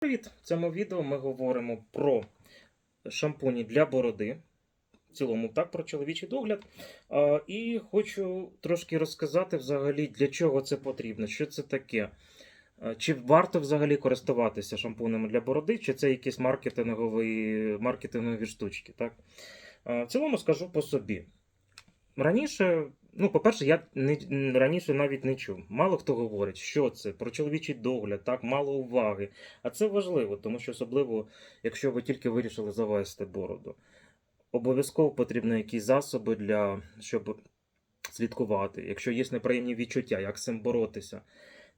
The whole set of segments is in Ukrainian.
Привіт! В цьому відео ми говоримо про шампуні для бороди. В цілому, так, про чоловічий догляд. І хочу трошки розказати взагалі, для чого це потрібно, що це таке. Чи варто взагалі користуватися шампунем для бороди, чи це якісь маркетингові, маркетингові штучки. Так? В цілому скажу по собі. Раніше, ну, по-перше, я не, раніше навіть не чув. Мало хто говорить, що це про чоловічий догляд, так, мало уваги. А це важливо, тому що особливо, якщо ви тільки вирішили завести бороду. Обов'язково потрібні якісь засоби для щоб слідкувати, якщо є неприємні відчуття, як з цим боротися.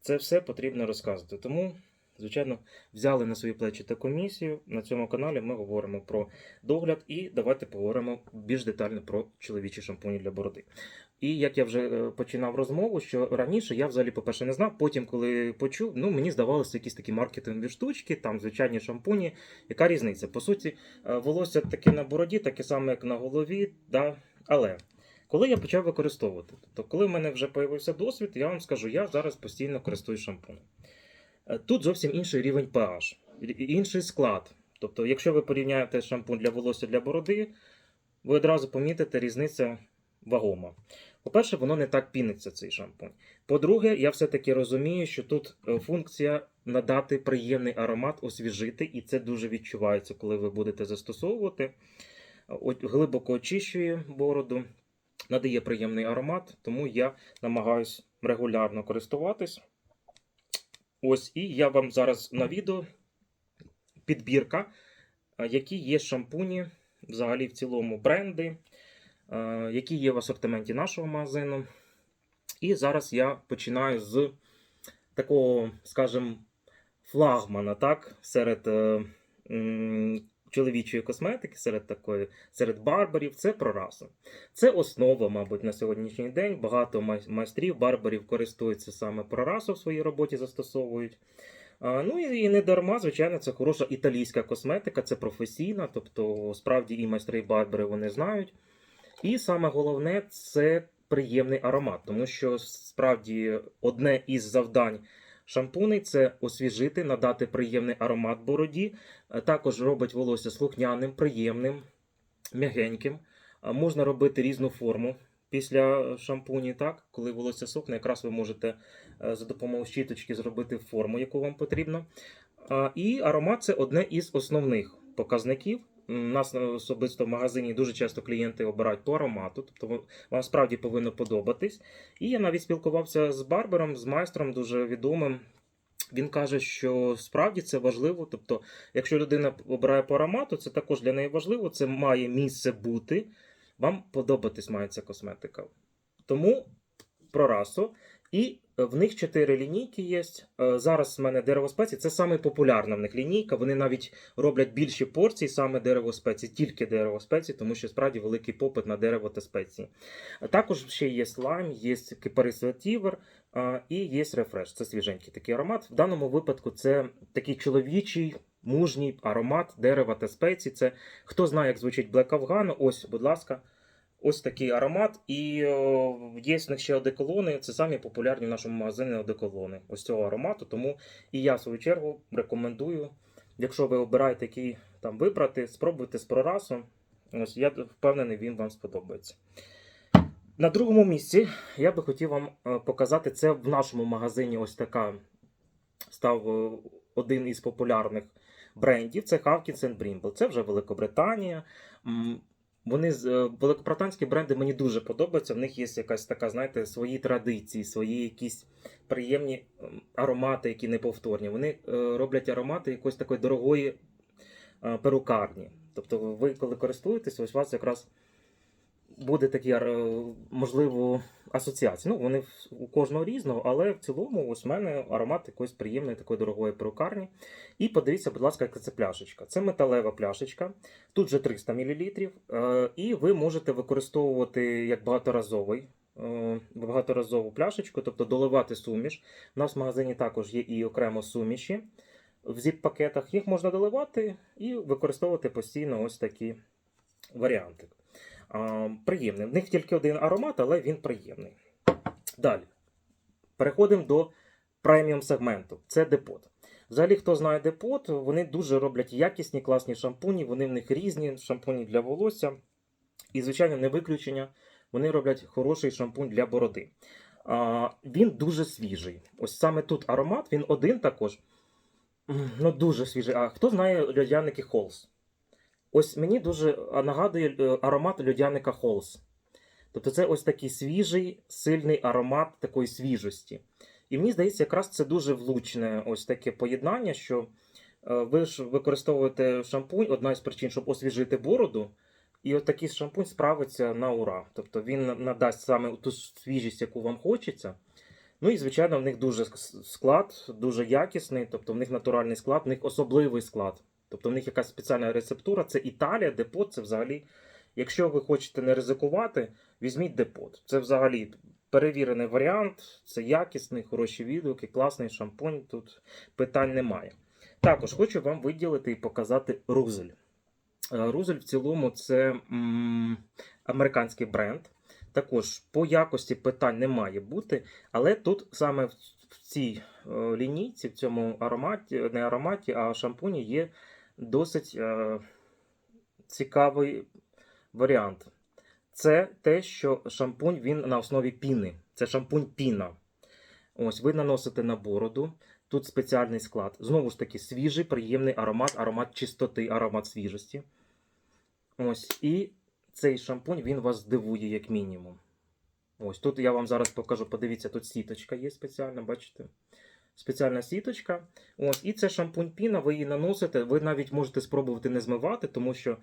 Це все потрібно розказувати. Тому, звичайно, взяли на свої плечі таку місію. На цьому каналі ми говоримо про догляд і давайте поговоримо більш детально про чоловічі шампуні для бороди. І як я вже е, починав розмову, що раніше я взагалі, по-перше, не знав. Потім, коли почув, ну мені здавалося якісь такі маркетингові штучки, там звичайні шампуні. Яка різниця? По суті, е, волосся таке на бороді, таке саме, як на голові. Да? Але коли я почав використовувати, тобто, коли в мене вже з'явився досвід, я вам скажу, я зараз постійно користуюсь шампунем. Е, Тут зовсім інший рівень pH, інший склад. Тобто, якщо ви порівняєте шампунь для волосся для бороди, ви одразу помітите різниця вагома. По-перше, воно не так піниться, цей шампунь. По-друге, я все-таки розумію, що тут е, функція надати приємний аромат, освіжити, і це дуже відчувається, коли ви будете застосовувати. Глибоко очищує бороду, надає приємний аромат, тому я намагаюсь регулярно користуватись. Ось, і я вам зараз на відео підбірка, е, які є шампуні, взагалі в цілому бренди, е, які є в асортименті нашого магазину. І зараз я починаю з такого, скажімо, флагмана, так, серед е, чоловічої косметики, серед такої, серед барбарів, це прораса. Це основа, мабуть, на сьогоднішній день. Багато майстрів, барбарів користуються саме прорасу в своїй роботі, застосовують. Ну і, не дарма, звичайно, це хороша італійська косметика, це професійна, тобто справді і майстри, і барбари вони знають. І саме головне це приємний аромат, тому що справді одне із завдань шампуней це освіжити, надати приємний аромат бороді. Е, Також робить волосся слухняним, приємним, м'ягеньким. Можна робити різну форму після шампуні, так? Коли волосся сохне, якраз ви можете е, за допомогою щіточки зробити форму, яку вам потрібно. І аромат це одне із основних показників. У нас особисто в магазині дуже часто клієнти обирають по аромату, тобто вам справді повинно подобатись. І я навіть спілкувався з барбером, з майстром дуже відомим. Він каже, що справді це важливо. Тобто, якщо людина обирає по аромату, це також для неї важливо, це має місце бути. Вам подобатись має ця косметика. Тому про расу. І е, в них чотири лінійки є. Е, Зараз в мене дерево спеції. Це саме популярна в них лінійка. Вони навіть роблять більші порції саме дерево спеції, тільки дерево спеції, тому що справді великий попит на дерево та спеції. Також ще є слайм, є кипарис і є рефреш. Це свіженький такий аромат. В даному випадку це такий чоловічий. Мужній аромат дерева та спеції. Це хто знає, як звучить Black Afghan, ось, будь ласка, ось такий аромат. І о, є в них ще одеколони. Це самі популярні в нашому магазині одеколони ось цього аромату. Тому і я, в свою чергу, рекомендую, якщо ви обираєте який там вибрати, спробуйте з прорасом. Ось я впевнений, він вам сподобається. На другому місці я би хотів вам е, показати це в нашому магазині. Ось така став е, один із популярних брендів. Це Hawkins Brimble. Це вже Великобританія. Вони з е, великобританські бренди мені дуже подобаються. В них є якась така, знаєте, свої традиції, свої якісь приємні аромати, які неповторні. Вони е, роблять аромати якоїсь такої дорогої е, перукарні. Тобто, ви, коли користуєтесь, ось у вас якраз буде такі, е, можливо, асоціації. Ну, вони у кожного різного, але в цілому, ось в мене аромат якоїсь приємної такої дорогої перукарні. І подивіться, будь ласка, яка це пляшечка. Це металева пляшечка. Тут вже 300 мл. І ви можете використовувати як багаторазовий. е, Багаторазову пляшечку, тобто доливати суміш. У нас в магазині також є і окремо суміші в зіп-пакетах. Їх можна доливати і використовувати постійно ось такі варіанти. Приємний. В них тільки один аромат, але він приємний. Далі. Переходимо до преміум сегменту. Це депот. Взагалі, хто знає депот, вони дуже роблять якісні, класні шампуні, вони в них різні, шампуні для волосся. І, звичайно, не виключення. Вони роблять хороший шампунь для бороди. А, він дуже свіжий. Ось саме тут аромат, він один також. Ну, дуже свіжий. А хто знає льодяники Холс? Ось мені дуже нагадує е, аромат льодяника Холс. Тобто це ось такий свіжий, сильний аромат такої свіжості. І мені здається, якраз це дуже влучне ось таке поєднання, що е, ви ж використовуєте шампунь, одна із причин, щоб освіжити бороду. І от такий шампунь справиться на ура. Тобто він надасть саме ту свіжість, яку вам хочеться. Ну і, звичайно, в них дуже склад, дуже якісний, тобто в них натуральний склад, в них особливий склад. Тобто в них якась спеціальна рецептура. Це Італія, депот, це взагалі. Якщо ви хочете не ризикувати, візьміть депот. Це взагалі перевірений варіант, це якісний, хороші відгуки, класний шампунь, тут питань немає. Також хочу вам виділити і показати рузель. Е, Рузель в цілому це м, американський бренд. Також по якості питань не має бути, але тут саме в, цій е, лінійці, в цьому ароматі, не ароматі, а шампуні є досить е, цікавий варіант. Це те, що шампунь він на основі піни. Це шампунь піна. Ось ви наносите на бороду. Тут спеціальний склад. Знову ж таки, свіжий, приємний аромат, аромат чистоти, аромат свіжості. Ось. І цей шампунь він вас здивує, як мінімум. Ось тут я вам зараз покажу. Подивіться, тут сіточка є спеціальна, бачите? Спеціальна сіточка. Ось, і це шампунь піна, ви її наносите. Ви навіть можете спробувати не змивати, тому що,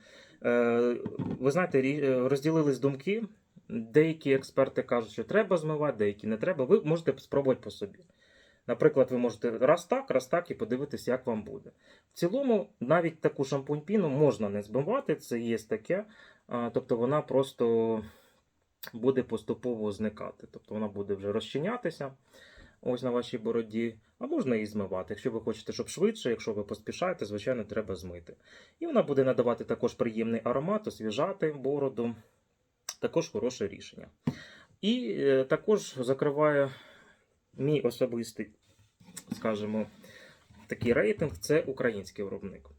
е, ви знаєте, е, розділились думки. Деякі експерти кажуть, що треба змивати, деякі не треба. Ви можете спробувати по собі. Наприклад, ви можете раз так, раз так і подивитися, як вам буде. В цілому, навіть таку шампунь-піну можна не збивати, це є таке. Тобто вона просто буде поступово зникати. Тобто вона буде вже розчинятися ось на вашій бороді, а можна її змивати. Якщо ви хочете, щоб швидше, якщо ви поспішаєте, звичайно, треба змити. І вона буде надавати також приємний аромат, освіжати бороду. Також хороше рішення. І е, також закриває мій особистий, скажімо, такий рейтинг це український виробник.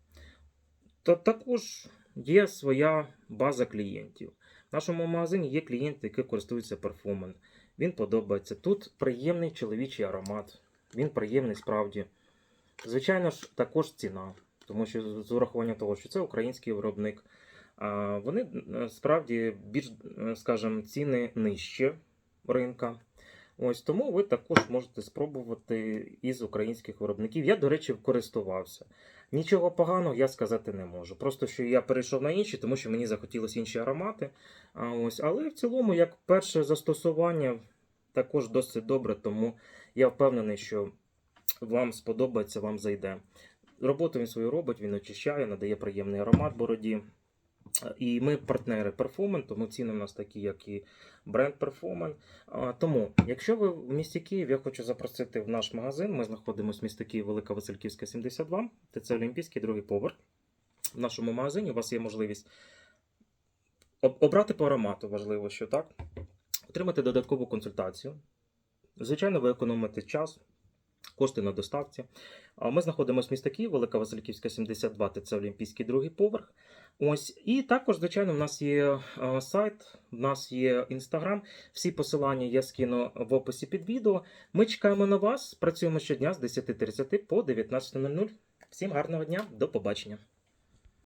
То також є своя база клієнтів. Нашому магазині є клієнти, які користуються парфумом. Він подобається. Тут приємний чоловічий аромат. Він приємний справді. Звичайно ж, також ціна, тому що з урахуванням того, що це український виробник, вони справді більш, скажімо, ціни нижче ринка. Ось тому ви також можете спробувати із українських виробників. Я, до речі, користувався. Нічого поганого я сказати не можу. Просто що я перейшов на інші, тому що мені захотілося інші аромати. А ось, але в цілому, як перше застосування, також досить добре, тому я впевнений, що вам сподобається, вам зайде. Роботу він свою робить, він очищає, надає приємний аромат бороді. І ми партнери Perfumen, тому ціни в нас такі, як і бренд Perfumen. Тому, якщо ви в місті Київ, я хочу запросити в наш магазин. Ми знаходимося в місті Київ, Велика Васильківська, 72, ТЦ Олімпійський, другий поверх. В нашому магазині у вас є можливість обрати по аромату, важливо, що так. Отримати додаткову консультацію. Звичайно, ви економите час, кошти на доставці. Ми знаходимося в міста Київ, Велика Васильківська, 72, це Олімпійський, другий поверх. Ось, і також, звичайно, в нас є сайт, в нас є інстаграм. Всі посилання я скину в описі під відео. Ми чекаємо на вас. Працюємо щодня з 10.30 по 19.00. Всім гарного дня, до побачення.